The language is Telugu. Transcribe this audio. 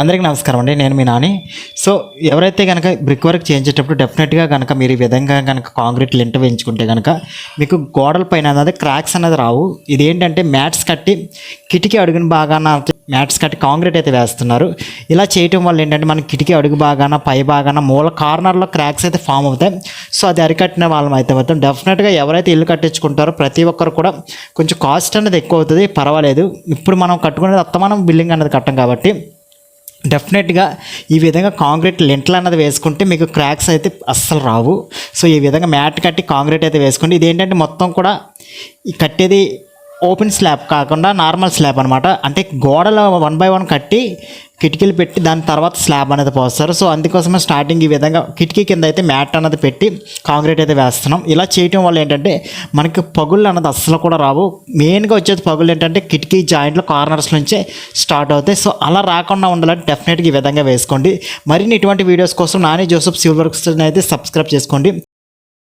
అందరికీ నమస్కారం అండి. నేను మీ నాని. సో ఎవరైతే కనుక బ్రిక్ వర్క్ చేయించేటప్పుడు డెఫినెట్గా కనుక మీరు ఈ విధంగా కనుక కాంక్రీట్ లింట వేయించుకుంటే కనుక మీకు గోడల పైన అనేది క్రాక్స్ అనేది రావు. ఇదేంటంటే మ్యాట్స్ కట్టి కిటికీ అడుగుని బాగాన మ్యాట్స్ కట్టి కాంక్రీట్ అయితే వేస్తున్నారు. ఇలా చేయటం వల్ల ఏంటంటే మన కిటికీ అడుగు బాగాన పై బాగాన మూల కార్నర్లో క్రాక్స్ అయితే ఫామ్ అవుతాయి. సో అది అరికట్టిన వాళ్ళం అయితే మొత్తం డెఫినెట్గా ఎవరైతే ఇల్లు కట్టించుకుంటారో ప్రతి ఒక్కరు కూడా కొంచెం కాస్ట్ అనేది ఎక్కువ అవుతుంది. పర్వాలేదు. ఇప్పుడు మనం కట్టుకునేది అత్తమానం బిల్డింగ్ అనేది కట్టం కాబట్టి డెఫినెట్గా ఈ విధంగా కాంక్రీట్ లింట్లు అన్నది వేసుకుంటే మీకు క్రాక్స్ అయితే అస్సలు రావు. సో ఈ విధంగా మ్యాట్ కట్టి కాంక్రీట్ అయితే వేసుకోండి. ఇది ఏంటంటే మొత్తం కూడా ఈ కట్టేది ఓపెన్ స్లాబ్ కాకుండా నార్మల్ స్లాబ్ అనమాట అంటే గోడలో వన్ బై వన్ కట్టి కిటికీలు పెట్టి దాని తర్వాత స్లాబ్ అనేది పోస్తారు. సో అందుకోసమే స్టార్టింగ్ ఈ విధంగా కిటికీ కింద అయితే మ్యాట్ అనేది పెట్టి కాంక్రీట్ అయితే వేస్తున్నాం. ఇలా చేయటం వల్ల ఏంటంటే మనకి పగుళ్ళు అన్నది అస్సలు కూడా రావు. మెయిన్గా వచ్చేది పగులు ఏంటంటే కిటికీ జాయింట్లో కార్నర్స్ నుంచే స్టార్ట్ అవుతాయి. సో అలా రాకుండా ఉండాలంటే డెఫినెట్గా ఈ విధంగా వేసుకోండి. మరిన్ని ఇటువంటి వీడియోస్ కోసం నాని జోసఫ్ సిల్వర్స్ అయితే సబ్స్క్రైబ్ చేసుకోండి.